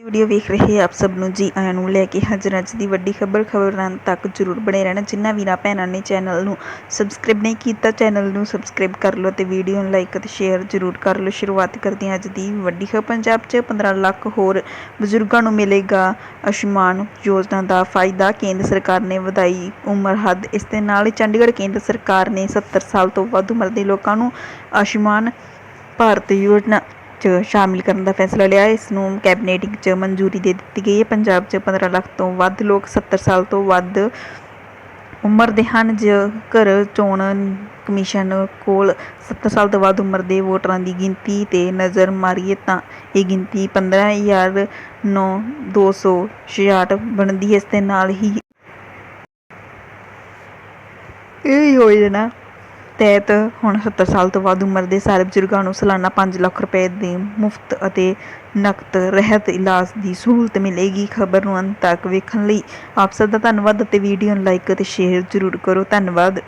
Video ਵੇਖ ਰਹੇ ਆਪ ਸਭ ਨੂੰ ਜੀ ਆਇਆਂ ਨੂੰ ਲੈ ਕੇ ਹਾਜ਼ਰ ਅੱਜ ਦੀ ਵੱਡੀ ਖਬਰ, ਖਬਰਾਂ ਤੱਕ ਜਰੂਰ ਬਣੇ ਰਹਿਣਾ। ਜਿਨ੍ਹਾਂ ਵੀਰਾਂ ਭੈਣਾਂ ਨੇ ਚੈਨਲ ਨੂੰ ਸਬਸਕ੍ਰਾਈਬ ਨਹੀਂ ਕੀਤਾ, ਚੈਨਲ ਨੂੰ ਸਬਸਕ੍ਰਾਈਬ ਕਰ ਲਓ ਤੇ ਵੀਡੀਓ ਨੂੰ ਲਾਈਕ ਅਤੇ ਸ਼ੇਅਰ ਜਰੂਰ ਕਰ ਲਓ। ਸ਼ੁਰੂਆਤ ਕਰਦੇ ਹਾਂ ਅੱਜ ਦੀ ਵੱਡੀ ਖਬਰ। ਪੰਜਾਬ 'ਚ 15 ਲੱਖ ਹੋਰ ਬਜ਼ੁਰਗਾਂ ਨੂੰ ਮਿਲੇਗਾ ਆਯੁਸ਼ਮਾਨ ਯੋਜਨਾ ਦਾ ਫਾਇਦਾ। ਕੇਂਦਰ ਸਰਕਾਰ ਨੇ ਵਧਾਈ ਉਮਰ ਹੱਦ। ਇਸ ਦੇ ਨਾਲ ਹੀ ਚੰਡੀਗੜ੍ਹ ਕੇਂਦਰ ਸਰਕਾਰ ਨੇ 70 ਸਾਲ ਤੋਂ ਵੱਧ ਉਮਰ ਦੇ ਲੋਕਾਂ ਨੂੰ ਆਯੁਸ਼ਮਾਨ ਭਾਰਤ ਯੋਜਨਾ 'ਚ ਸ਼ਾਮਿਲ ਕਰਨ ਦਾ ਫੈਸਲਾ ਲਿਆ। ਇਸ ਨੂੰ ਕੈਬਨਿਟ 'ਚ ਮਨਜ਼ੂਰੀ ਦੇ ਦਿੱਤੀ ਗਈ ਹੈ। ਪੰਜਾਬ 'ਚ 15 ਲੱਖ ਤੋਂ ਵੱਧ ਲੋਕ 70 ਸਾਲ ਤੋਂ ਵੱਧ ਉਮਰ ਦੇ ਹਨ। ਜੇਕਰ ਚੋਣ ਕਮਿਸ਼ਨ ਕੋਲ 70 ਸਾਲ ਤੋਂ ਵੱਧ ਉਮਰ ਦੇ ਵੋਟਰਾਂ ਦੀ ਗਿਣਤੀ ਤੇ ਨਜ਼ਰ ਮਾਰੀਏ ਤਾਂ ਇਹ ਗਿਣਤੀ 15966 ਬਣਦੀ ਹੈ। ਇਸ ਦੇ ਨਾਲ ਹੀ ਇਹ ਯੋਜਨਾ ਤਹਿਤ ਹੁਣ 70 ਸਾਲ ਤੋਂ ਵੱਧ ਉਮਰ ਦੇ ਸਾਰੇ ਬਜ਼ੁਰਗਾਂ ਨੂੰ ਸਾਲਾਨਾ ਪੰਜ ਲੱਖ ਰੁਪਏ ਦੇ ਮੁਫਤ ਅਤੇ ਨਕਦ ਰਹਿਤ ਇਲਾਜ ਦੀ ਸਹੂਲਤ ਮਿਲੇਗੀ। ਖਬਰ ਨੂੰ ਅੰਤ ਤੱਕ ਵੇਖਣ ਲਈ ਆਪ ਸਭ ਦਾ ਧੰਨਵਾਦ ਅਤੇ ਵੀਡੀਓ ਨੂੰ ਲਾਈਕ ਅਤੇ ਸ਼ੇਅਰ ਜ਼ਰੂਰ ਕਰੋ। ਧੰਨਵਾਦ।